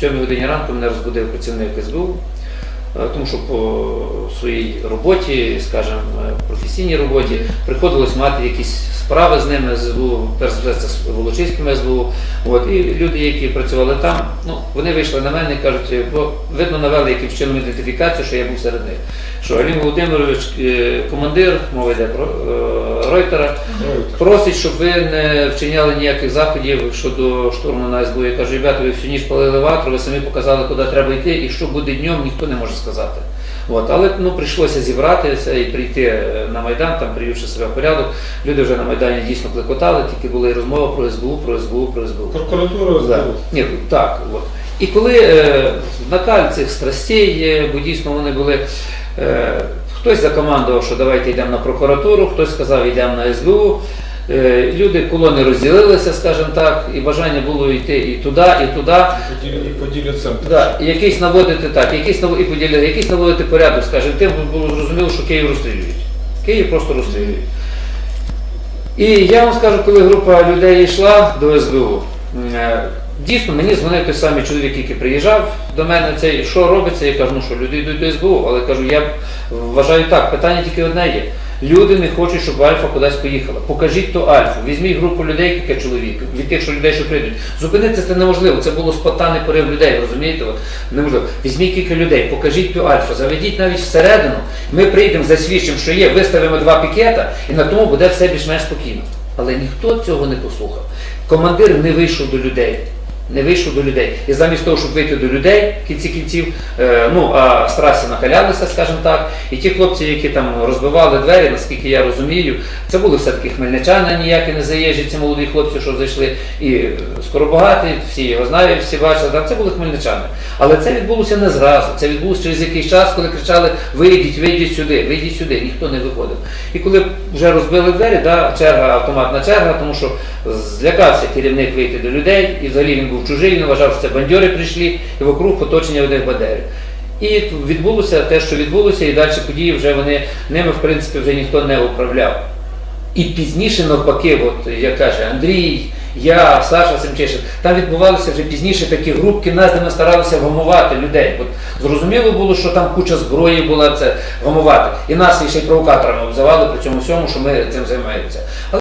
7 годині ранку мене розбудив працівник СБУ, тому що по своїй роботі, скажімо, е, професійній роботі, приходилось мати якісь справи з ними з СБУ, перш за все це з Волочиським СБУ. От, і люди, які працювали там, ну, вони вийшли на мене і кажуть, бо видно навели якимсь чином ідентифікацію, що я був серед них. Що Алім Володимирович, е, командир, мова йде про е, Ройтера, Просить, щоб ви не вчиняли ніяких заходів щодо штурму на СБУ. Я кажу, ребята, ви всю ніч палили ватру, ви самі показали, куди треба йти, і що буде днем, ніхто не може сказати. От, але ну, прийшлося зібратися і прийти е, на Майдан, там привівши себе в порядок. Люди вже на Майдані дійсно клекотали, тільки була і розмова про СБУ, про СБУ, про СБУ. Прокуратура Да. СБУ. Ні, так. От. І коли е, накаль цих страстей, е, бо дійсно вони були. Е, хтось закомандував, що давайте йдемо на прокуратуру, хтось сказав, йдемо на СБУ. Е, люди колони розділилися, скажімо так, і бажання було йти і туди, і туди. Поділя центр. Да, якийсь наводити так, якийсь нав... і поділяти, якийсь наводити порядок, скажімо, тим було зрозуміло, що Київ розстрілюють. Київ просто розстрілюють. І я вам скажу, коли група людей йшла до СБУ, е, дійсно мені дзвонив той самий чоловік, який приїжджав до мене, цей, що робиться, я кажу, ну що люди йдуть до СБУ, але кажу, я вважаю так, питання тільки одне є. Люди не хочуть, щоб Альфа кудись поїхала. Покажіть то Альфу, візьміть групу людей, кілька чоловік, від тих, що людей, що прийдуть. Зупинитися це неможливо. Це було спонтанний порив людей, розумієте? От, неможливо. Візьміть кілька людей, покажіть ту Альфу, заведіть навіть всередину. Ми прийдемо, засвідчимо, що є, виставимо два пікета, і на тому буде все більш-менш спокійно. Але ніхто цього не послухав. Командир не вийшов до людей. Не вийшов до людей. І замість того, щоб вийти до людей в кінці кінців, е, ну а страсті накалялися, скажімо так. І ті хлопці, які там розбивали двері, наскільки я розумію, це були все-таки хмельничани, ніякі не заїжджі, ці молоді хлопці, що зайшли. І е, скоробогатий, всі його знають, всі бачили, так, це були хмельничани. Але це відбулося не зразу. Це відбулося через якийсь час, коли кричали: вийдіть, вийдіть сюди, вийдіть сюди. Ніхто не виходив. І коли вже розбили двері, да, черга, автоматна черга, тому що злякався керівник вийти до людей, і взагалі він був чужий, він вважав, що це бандьори прийшли, і вокруг оточення одних бандерів. І відбулося те, що відбулося, і далі події вже вони ними, в принципі, вже ніхто не управляв. І пізніше, навпаки, от як каже Андрій, я, Саша Семчишин, там відбувалися вже пізніше такі групки, нас де ми старалися вгамувати людей. От зрозуміло було, що там куча зброї була це вгамувати. І нас ще й провокаторами обзивали при цьому всьому, що ми цим займаємося.